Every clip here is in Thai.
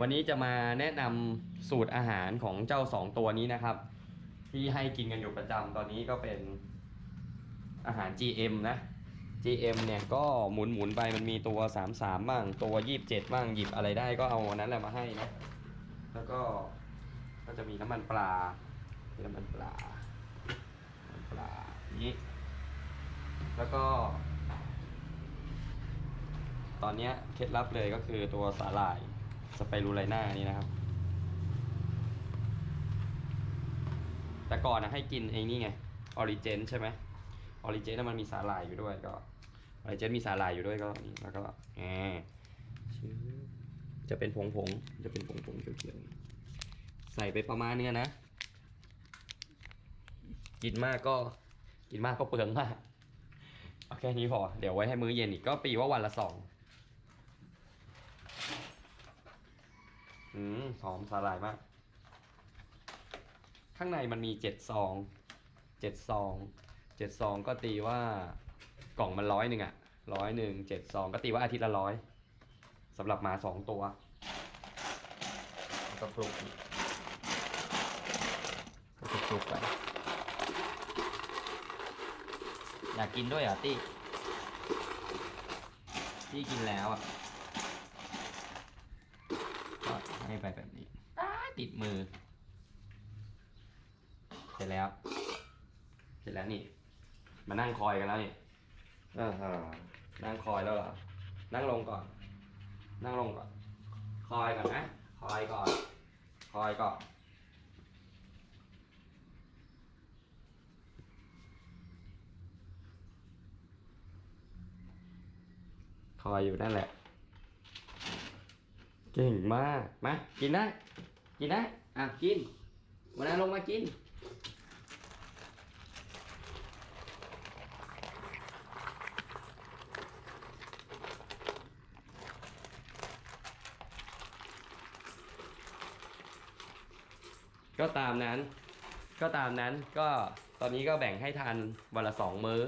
วันนี้จะมาแนะนำสูตรอาหารของเจ้าสองตัวนี้นะครับ ที่ให้กินกันอยู่ประจำตอนนี้ก็เป็นอาหาร GM นะ GM เนี่ยก็หมุนหมุนๆไปมันมีตัว 33 บ้าง ตัว 27 บ้างหยิบอะไรได้ก็เอาอันนั้นแหละมาให้นะ แล้วก็ก็จะมีน้ำมันปลามีน้ำมันปลาน้ำมันปลานี้ แล้วก็ ตอนเนี้ยเคล็ดลับเลยก็คือตัวสาหร่าย สไปรูไลน่านี่นะครับ แต่ก่อนนะให้กินไอ้นี่ไงออริเจนใช่ไหมออริเจนมันมีสาหร่ายอยู่ด้วยก็ออริเจนมีสาหร่ายอยู่ด้วยก็นี่แล้วก็แหมชื้อจะเป็นผงผงๆจะเป็นผงผงๆเขียวๆใส่ไปประมาณเนี้ยนะ กินมากก็กินมากก็เปลืองมากเอาแค่นี้พอ เดี๋ยวไว้ให้มื้อเย็นอีกก็ปีว่าวันละสอง อืมหอมสาหร่ายมาก ข้างในมันมีเจ็ดซองเจ็ดซองเจ็ดซองก็ตีว่ากล่องมันร้อยหนึ่งอะร้อยหนึ่งเจ็ดซองก็ตีว่าอาทิตย์ละร้อยสำหรับหมาสองตัวก็คลุกก็คลุกไปอยากกินด้วยเหรอะตี้ตี้กินแล้วอะ ก็ ให้ไปแบบนี้อ้าติดมือ เสร็จแล้ว เสร็จแล้วนี่ มานั่งคอยกันแล้วนี่อ่าฮะนั่งคอยแล้วเหรอ นั่งลงก่อน นั่งลงก่อน คอยก่อนนะ คอยก่อน คอยก่อน คอยอยู่นั่นแหละ เก่งมาก มา กินได้ กินได้ อะ กินวันนั้นลงมากิน ก็ตามนั้น ก็ตามนั้น ก็ตอนนี้ก็แบ่งให้ทานวันละสองมื้อ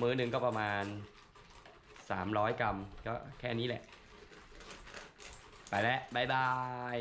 มื้อหนึ่งก็ประมาณสามร้อยกรัม ก็แค่นี้แหละไปแล้ว บ๊ายบาย